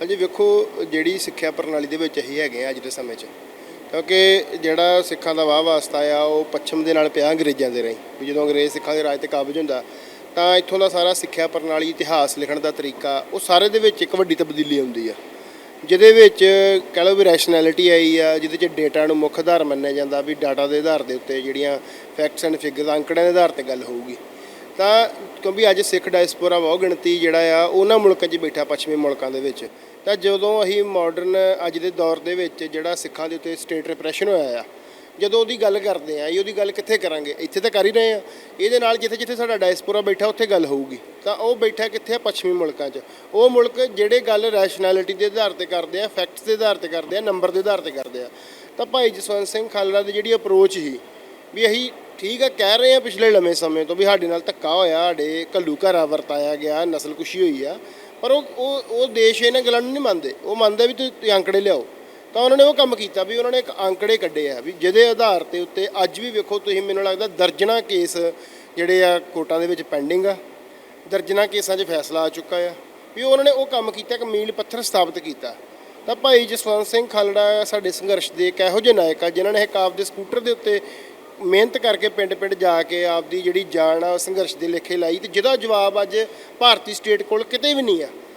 ਹਾਂਜੀ, ਵੇਖੋ, ਜਿਹੜੀ ਸਿੱਖਿਆ ਪ੍ਰਣਾਲੀ ਦੇ ਵਿੱਚ ਅਸੀਂ ਹੈਗੇ ਆ ਅੱਜ ਦੇ ਸਮੇਂ 'ਚ, ਕਿਉਂਕਿ ਜਿਹੜਾ ਸਿੱਖਾਂ ਦਾ ਵਾਹ ਵਾਸਤਾ ਆ, ਉਹ ਪੱਛਮ ਦੇ ਨਾਲ ਪਿਆ ਅੰਗਰੇਜ਼ਾਂ ਦੇ ਰਹੀ, ਵੀ ਜਦੋਂ ਅੰਗਰੇਜ਼ ਸਿੱਖਾਂ ਦੇ ਰਾਜ ਤੇ ਕਾਬਜ ਹੁੰਦਾ, ਤਾਂ ਇੱਥੋਂ ਦਾ ਸਾਰਾ ਸਿੱਖਿਆ ਪ੍ਰਣਾਲੀ, ਇਤਿਹਾਸ ਲਿਖਣ ਦਾ ਤਰੀਕਾ, ਉਹ ਸਾਰੇ ਦੇ ਵਿੱਚ ਇੱਕ ਵੱਡੀ ਤਬਦੀਲੀ ਆਉਂਦੀ ਆ, ਜਿਹਦੇ ਵਿੱਚ ਕਹਿ ਲਓ ਵੀ ਰੈਸ਼ਨੈਲਿਟੀ ਆਈ ਆ, ਜਿਹਦੇ ਚ ਡੇਟਾ ਨੂੰ ਮੁੱਖ ਆਧਾਰ ਮੰਨਿਆ ਜਾਂਦਾ, ਵੀ ਡਾਟਾ ਦੇ ਆਧਾਰ ਦੇ ਉੱਤੇ ਜਿਹੜੀਆਂ ਫੈਕਟਸ ਐਂਡ ਫਿਗਰਸ ਅੰਕੜਿਆਂ ਦੇ ਆਧਾਰ ਤੇ ਗੱਲ ਹੋਊਗੀ, ਤਾਂ ਕਿਉਂਕਿ ਅੱਜ ਸਿੱਖ ਡਾਇਸਪੋਰਾ ਬਹੁ ਗਿਣਤੀ ਜਿਹੜਾ ਆ, ਉਹਨਾਂ ਮੁਲਕਾਂ 'ਚ ਬੈਠਾ ਪੱਛਮੀ ਮੁਲਕਾਂ ਦੇ ਵਿੱਚ। ਤਾਂ ਜਦੋਂ ਅਸੀਂ ਮਾਡਰਨ ਅੱਜ ਦੇ ਦੌਰ ਦੇ ਵਿੱਚ ਜਿਹੜਾ ਸਿੱਖਾਂ ਦੇ ਉੱਤੇ ਸਟੇਟ ਰਿਪਰੈਸ਼ਨ ਹੋਇਆ ਆ, ਜਦੋਂ ਉਹਦੀ ਗੱਲ ਕਰਦੇ ਆ ਇਹ ਉਹਦੀ ਗੱਲ ਕਿੱਥੇ ਕਰਾਂਗੇ? ਇੱਥੇ ਤਾਂ ਕਰ ਹੀ ਰਹੇ ਆ। ਇਹਦੇ ਨਾਲ ਜਿੱਥੇ ਜਿੱਥੇ ਸਾਡਾ ਡਾਇਸਪੋਰਾ ਬੈਠਾ, ਉੱਥੇ ਗੱਲ ਹੋਊਗੀ। ਤਾਂ ਉਹ ਬੈਠਾ ਕਿੱਥੇ ਆ ਪੱਛਮੀ ਮੁਲਕਾਂ 'ਚ? ਉਹ ਮੁਲਕ ਜਿਹੜੇ ਗੱਲ ਰੈਸ਼ਨੈਲਿਟੀ ਦੇ ਆਧਾਰ ਤੇ ਕਰਦੇ ਆ ਫੈਕਟਸ ਦੇ ਆਧਾਰ ਤੇ ਕਰਦੇ ਆ ਨੰਬਰ ਦੇ ਆਧਾਰ ਤੇ ਕਰਦੇ ਆ। ਤਾਂ ਭਾਈ ਜਸਵੰਤ ਸਿੰਘ ਖਾਲੜਾ ਦੀ ਜਿਹੜੀ ਅਪਰੋਚ ਸੀ, ਵੀ ਅਸੀਂ ਠੀਕ ਆ ਕਹਿ ਰਹੇ ਆ ਪਿਛਲੇ ਲੰਮੇ ਸਮੇਂ ਤੋਂ ਵੀ ਸਾਡੇ ਨਾਲ ਧੱਕਾ ਹੋਇਆ, ਸਾਡੇ ਘੱਲੂ ਘਰਾ ਵਰਤਾਇਆ ਗਿਆ, ਨਸਲਕੁਸ਼ੀ ਹੋਈ ਆ। ਪਰ ਉਹ ਉਹ ਉਹ ਦੇਸ਼ ਇਹਨਾਂ ਗੱਲਾਂ ਨੂੰ ਨਹੀਂ ਮੰਨਦੇ। ਉਹ ਮੰਨਦੇ ਵੀ ਤੁਸੀਂ ਅੰਕੜੇ ਲਿਆਓ। ਤਾਂ ਉਹਨਾਂ ਨੇ ਉਹ ਕੰਮ ਕੀਤਾ ਵੀ ਉਹਨਾਂ ਨੇ ਇੱਕ ਅੰਕੜੇ ਕੱਢੇ ਆ ਵੀ ਜਿਹਦੇ ਆਧਾਰ ਤੇ ਉੱਤੇ ਅੱਜ ਵੀ ਵੇਖੋ ਤੁਸੀਂ, ਮੈਨੂੰ ਲੱਗਦਾ ਦਰਜਨਾ ਕੇਸ ਜਿਹੜੇ ਆ ਕੋਰਟਾਂ ਦੇ ਵਿੱਚ ਪੈਂਡਿੰਗ ਆ। ਦਰਜਨਾ ਕੇਸਾਂ 'ਚ ਫੈਸਲਾ ਆ ਚੁੱਕਾ ਆ। ਵੀ ਉਹਨਾਂ ਨੇ ਉਹ ਕੰਮ ਕੀਤਾ, ਇੱਕ ਮੀਲ ਪੱਥਰ ਸਥਾਪਿਤ ਕੀਤਾ। ਤਾਂ ਭਾਈ ਜਸਵੰਤ ਸਿੰਘ ਖਾਲੜਾ ਸਾਡੇ ਸੰਘਰਸ਼ ਦੇ ਇੱਕ ਇਹੋ ਜਿਹੇ ਨਾਇਕ ਆ, ਜਿਨ੍ਹਾਂ ਨੇ ਇੱਕ ਆਪਦੇ ਸਕੂਟਰ ਦੇ ਉੱਤੇ ਮਿਹਨਤ ਕਰਕੇ ਪਿੰਡ-ਪਿੰਡ ਜਾ ਕੇ ਆਪਦੀ ਜਿਹੜੀ ਜਾਨ ਆ ਉਹ ਸੰਘਰਸ਼ ਦੇ ਲੇਖੇ ਲਾਈ ਤੇ ਜਿਹਦਾ ਜਵਾਬ ਅੱਜ ਭਾਰਤੀ ਸਟੇਟ ਕੋਲ ਕਿਤੇ ਵੀ ਨਹੀਂ ਆ।